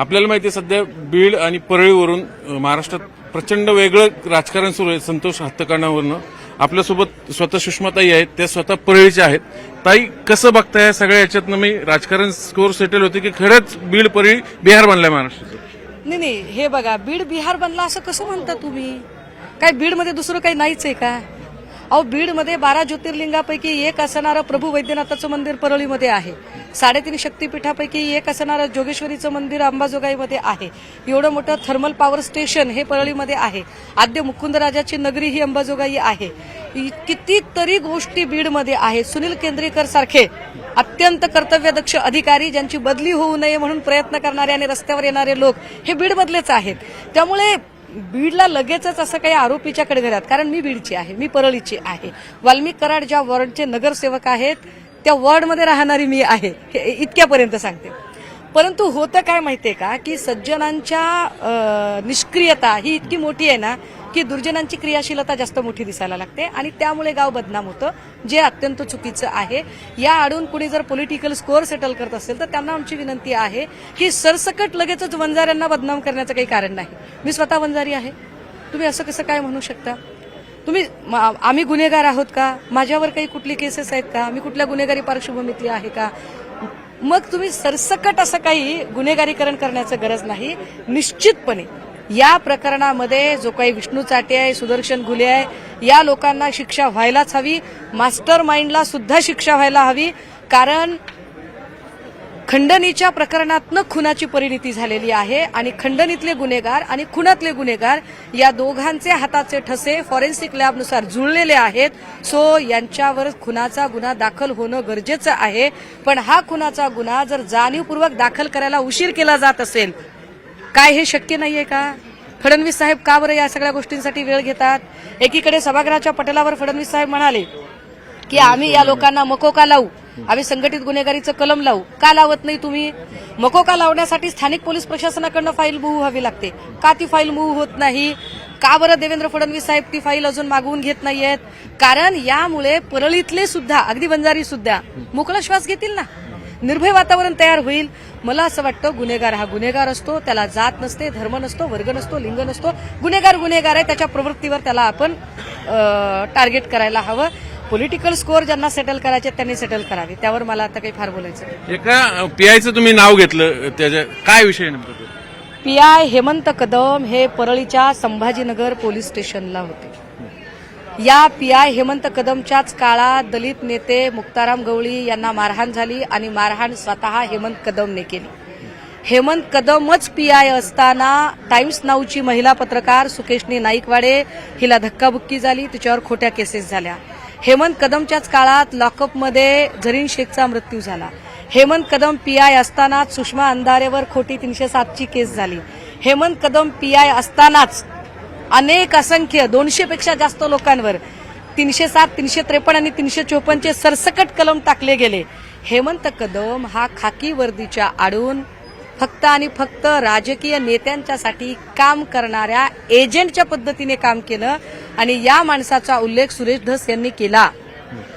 आपल्याला माहिती आहे सध्या बीड आणि परळीवरून महाराष्ट्रात प्रचंड वेगळं राजकारण सुरू आहे संतोष हत्तकांडावरनं. आपल्यासोबत स्वतः सुषमाताई आहेत त्या स्वतः परळीच्या आहेत. ताई कसं बघताय या सगळ्या याच्यातनं? मी राजकारण स्कोर सेटल होते की खरंच बीड परळी बिहार बनलाय महाराष्ट्राचं? नाही नाही हे बघा बीड बिहार बनला असं कसं म्हणता तुम्ही? काय बीडमध्ये दुसरं काही नाहीच आहे का? अहो बीडमध्ये बारा ज्योतिर्लिंगापैकी एक असणारं प्रभू वैद्यनाथाचं मंदिर परळीमध्ये आहे. साडेतीन शक्तीपीठापैकी एक असणारं जोगेश्वरीचं मंदिर अंबाजोगाईमध्ये आहे. एवढं मोठं थर्मल पॉवर स्टेशन हे परळीमध्ये आहे. आद्य मुकुंदराजाची नगरी ही अंबाजोगाई आहे. कितीतरी गोष्टी बीडमध्ये आहेत. सुनील केंद्रेकर सारखे अत्यंत कर्तव्यदक्ष अधिकारी ज्यांची बदली होऊ नये म्हणून प्रयत्न करणारे आणि रस्त्यावर येणारे लोक हे बीडमधलेच आहेत. त्यामुळे बीडला लगेचच असं काही आरोपीच्याकडे कडघरात कारण मी बीडची आहे मी परळीची आहे. वाल्मिक कराड ज्या वॉर्डचे नगरसेवक आहेत त्या वॉर्डमध्ये राहणारी मी आहे हे इतक्यापर्यंत सांगते. परंतु होतं काय माहितीये का की सज्जनांच्या निष्क्रियता ही इतकी मोठी आहे ना की दुर्जनांची क्रियाशीलता जास्त मोठी दिसायला लागते आणि त्यामुळे गाव बदनाम होतं जे अत्यंत चुकीचं आहे. या आडून कुणी जर पॉलिटिकल स्कोअर सेटल करत असेल तर त्यांना आमची विनंती आहे की सरसकट लगेचच वंजाऱ्यांना बदनाम करण्याचं काही कारण नाही. मी स्वतः वंजारी आहे. तुम्ही असं कसं काय म्हणू शकता? तुम्ही आम्ही गुन्हेगार आहोत का? माझ्यावर काही कुठली केसेस आहेत का? मी कुठल्या गुन्हेगारी पार्श्वभूमीतली आहे का? मग तुम्ही सरसकट असं काही गुन्हेगारीकरण करण्याचं गरज नाही. निश्चितपणे या प्रकरणामध्ये जो काही विष्णू चाटे आहे सुदर्शन घुले आहे या लोकांना शिक्षा व्हायलाच हवी. मास्टर माइंडला सुद्धा शिक्षा व्हायला हवी. कारण खंडणीच्या प्रकरणातनं खुनाची परिणिती झालेली आहे आणि खंडणीतले गुन्हेगार आणि खुनातले गुन्हेगार या दोघांचे हाताचे ठसे फॉरेन्सिक लॅबनुसार जुळलेले आहेत. सो यांच्यावर खुनाचा गुन्हा दाखल होणं गरजेचं आहे. पण हा खुनाचा गुन्हा जर जाणीवपूर्वक दाखल करायला उशीर केला जात असेल काय हे शक्य नाहीये का? फडणवीस साहेब का बरं या सगळ्या गोष्टींसाठी वेळ घेतात? एकीकडे सभागृहाच्या पटलावर फडणवीस साहेब म्हणाले की आम्ही या लोकांना मकोका लावू? आम्ही संघटित गुन्हेगारीचं कलम लावू? का लावत नाही तुम्ही? मकोका लावण्यासाठी स्थानिक पोलीस प्रशासनाकडनं फाईल मूव्ह व्हावी लागते. का ती फाईल मूव्ह होत नाही? का बरं देवेंद्र फडणवीस साहेब ती फाईल अजून मागवून घेत नाहीयेत? कारण यामुळे परळीतले सुद्धा अगदी बंजारी सुद्धा मोकळा श्वास घेतील ना? निर्भय वातावरण तयार होईल. मला असं वाटतं गुन्हेगार हा गुन्हेगार असतो त्याला जात नसते धर्म नसतो वर्ग नसतो लिंग नसतो. गुन्हेगार गुन्हेगार आहे त्याच्या प्रवृत्तीवर त्याला आपण टार्गेट करायला हवं. पॉलिटिकल स्कोअर ज्यांना सेटल करायचे त्यांनी सेटल करावे. त्यावर मला आता काही फार बोलायचं. एका पीआयचं तुम्ही नाव घेतलं त्याच्या काय विषय आहे नेमका तो? पी आय हेमंत कदम हे परळीच्या संभाजीनगर पोलीस स्टेशनला होते. या पी आय हेमंत कदमच्याच काळात दलित नेते मुक्ताराम गवळी यांना मारहाण झाली आणि मारहाण स्वतः हेमंत कदमने केली. हेमंत कदमच पी आय असताना टाइम्स नाऊची महिला पत्रकार सुकेशनी नाईकवाडे हिला धक्काबुक्की झाली तिच्यावर खोट्या केसेस झाल्या. हेमंत कदमच्याच काळात लॉकअपमध्ये झरीन शेखचा मृत्यू झाला. हेमंत कदम पी आय असतानाच सुषमा अंधारेवर खोटी तीनशे सातची केस झाली. हेमंत कदम पी आय असतानाच अनेक असंख्य दोनशे पेक्षा जास्त लोकांवर तीनशे सात तीनशे त्रेपन्न आणि तीनशे चोपन्नचे सरसकट कलम टाकले गेले. हेमंत कदम हा खाकी वर्दीच्या आडून फक्त आणि फक्त राजकीय नेत्यांच्यासाठी काम करणाऱ्या एजंटच्या पद्धतीने काम केलं आणि या माणसाचा उल्लेख सुरेश धस यांनी केला.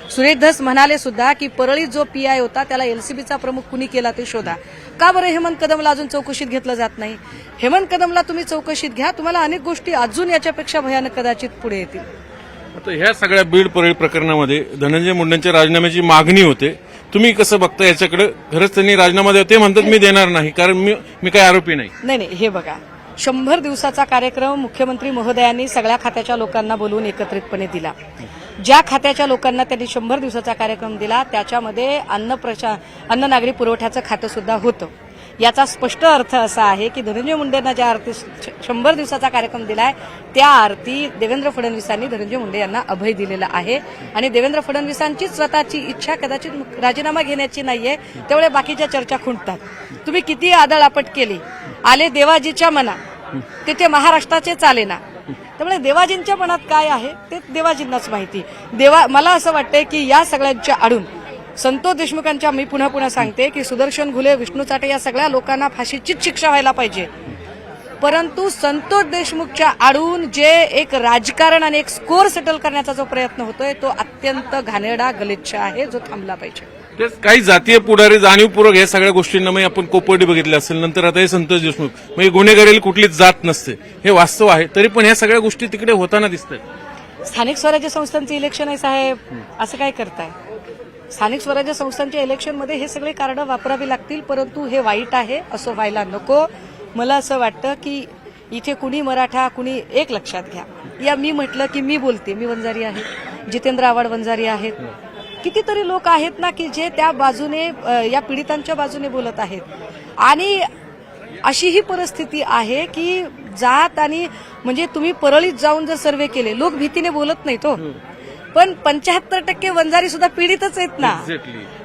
सुरेश धस म्हणाले सुद्धा की परळीत जो पी आय होता त्याला एलसीबीचा प्रमुख कुणी केला ते शोधा. का बरं हेमंत कदमला अजून चौकशीत घेतलं जात नाही? हेमंत कदमला तुम्ही चौकशीत घ्या तुम्हाला अनेक गोष्टी अजून याच्यापेक्षा भयानक कदाचित पुढे येतील. आता ह्या सगळ्या बीड परळी प्रकरणामध्ये धनंजय मुंडेंच्या राजीनाम्याची मागणी होते. तुम्ही कसं बघता याच्याकडे? खरंच त्यांनी राजीनामा द्यावा ते म्हणतात मी देणार नाही कारण मी मी काही आरोपी नाही. नाही नाही हे बघा. शंभर दिवसाचा कार्यक्रम मुख्यमंत्री महोदयांनी सगळ्या खात्याच्या लोकांना बोलवून एकत्रितपणे दिला. ज्या खात्याच्या लोकांना त्यांनी शंभर दिवसाचा कार्यक्रम दिला त्याच्यामध्ये अन्न प्रशा अन्न नागरी पुरवठ्याचं खातं सुद्धा होतं. याचा स्पष्ट अर्थ असा आहे की धनंजय मुंडेंना ज्या आरती श- शंभर दिवसाचा कार्यक्रम दिलाय त्या आरती देवेंद्र फडणवीसांनी धनंजय मुंडे यांना अभय दिलेला आहे. आणि देवेंद्र फडणवीसांचीच स्वतःची इच्छा कदाचित राजीनामा घेण्याची नाहीये त्यामुळे बाकीच्या चर्चा खुंटतात. तुम्ही किती आदळआपट केली. आले देवाजीच्या मना. तिथे महाराष्ट्राचे चाले ना. त्यामुळे देवाजींच्या मनात काय आहे ते देवाजींनाच माहिती. देवा मला असं वाटतंय की या सगळ्यांच्या आडून संतोष देशमुखांच्या मी पुन्हा पुन्हा सांगते की सुदर्शन घुले विष्णू चाटे या सगळ्या लोकांना फाशीचीच शिक्षा व्हायला पाहिजे. परंतु संतोष देशमुखच्या आडून जे एक राजकारण आणि एक स्कोर सेटल करण्याचा जो प्रयत्न होतोय तो अत्यंत घाणेरडा गलिच्छ आहे जो थांबला पाहिजे. काही जातीय पुढारी जाणीवपूर्वक या सगळ्या गोष्टींना मग आपण कोपर्डी बघितलं असेल. नंतर आता हे संतोष देशमुख. म्हणजे गुन्हेगारीला कुठलीच जात नसते. हे वास्तव आहे. तरी पण ह्या सगळ्या गोष्टी तिकडे होताना दिसतात स्थानिक स्वराज्य संस्थांचे इलेक्शन आहे साहेब. असं काय करताय? स्थानिक स्वराज्य संस्थांच्या इलेक्शनमध्ये हे सगळे कार्ड वापरावी लागतील परंतु हे वाईट आहे असं व्हायला नको. मला असं वाटतं की इथे कुणी मराठा कुणी एक लक्षात घ्या. या मी म्हटलं की मी बोलते. मी वंजारी आहे. जितेंद्र आव्हाड वंजारी आहेत. कितीतरी लोक आहेत ना की जे त्या बाजूने या पीडितांच्या बाजूने बोलत आहेत. आणि अशी ही परिस्थिती आहे की जात आणि म्हणजे तुम्ही परळीत जाऊन जर सर्वे केले लोक भीतीने बोलत नाही तो हो. पण पंच्याहत्तर टक्के वंजारी सुद्धा पीडितच आहेत ना.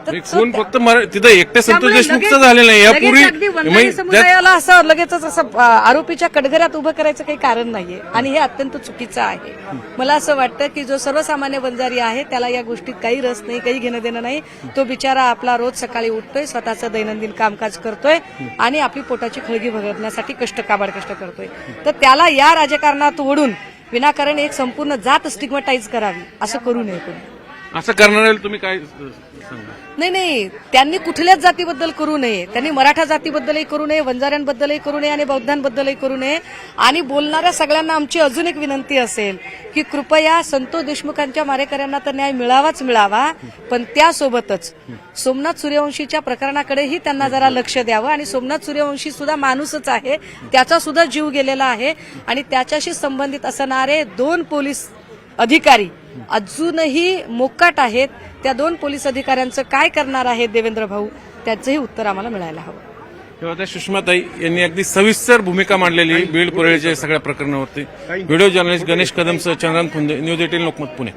तर खून फक्त तिथं एकटे संतोष देशमुखचं लगेच- झालेलं नाही. लगेच यापूर्वी वंजारी समुदायाला असं लगेचच असं आरोपीच्या कडघऱ्यात उभं करायचं काही कारण नाहीये. आणि हे अत्यंत चुकीचं आहे. मला असं वाटतं की जो सर्वसामान्य वंजारी आहे त्याला या गोष्टीत काही रस नाही काही घेणं देणं नाही. तो बिचारा आपला रोज सकाळी उठतोय स्वतःचं दैनंदिन कामकाज करतोय आणि आपली पोटाची खळगी भगवण्यासाठी कष्ट काबाड कष्ट करतोय. तर त्याला या राजकारणात ओढून विनाकारण एक संपूर्ण जात स्टिग्मटाईज करावी. असं करू नये कोणी असं करणाऱ्याला तुम्ही काय सांगा? नाही नाही. त्यांनी कुठल्याच जातीबद्दल करू नये. त्यांनी मराठा जातीबद्दलही करू नये वंजाऱ्यांबद्दलही करू नये आणि बौद्धांबद्दलही करू नये. आणि बोलणाऱ्या सगळ्यांना आमची अजून एक विनंती असेल की कृपया संतोष देशमुखांच्या मारेकऱ्यांना तर न्याय मिळावाच मिळावा पण त्यासोबतच सोमनाथ सूर्यवंशीच्या प्रकरणाकडेही त्यांना जरा लक्ष द्यावं. आणि सोमनाथ सूर्यवंशी सुद्धा माणूसच आहे. त्याचा सुद्धा जीव गेलेला आहे. आणि त्याच्याशी संबंधित असणारे दोन पोलीस अधिकारी अजूनही मोकाट आहेत. त्या दोन पोलीस अधिकाऱ्यांचं काय करणार आहेत देवेंद्र भाऊ? त्याचंही उत्तर आम्हाला मिळायला हवं. तेव्हा त्या सुषमाताई यांनी अगदी सविस्तर भूमिका मांडलेली बीड पुरळीच्या सगळ्या प्रकरणावरती. व्हिडिओ जर्नलिस्ट गणेश कदमसह चंद्रन फुंदे न्यूज एटीन लोकमत पुणे.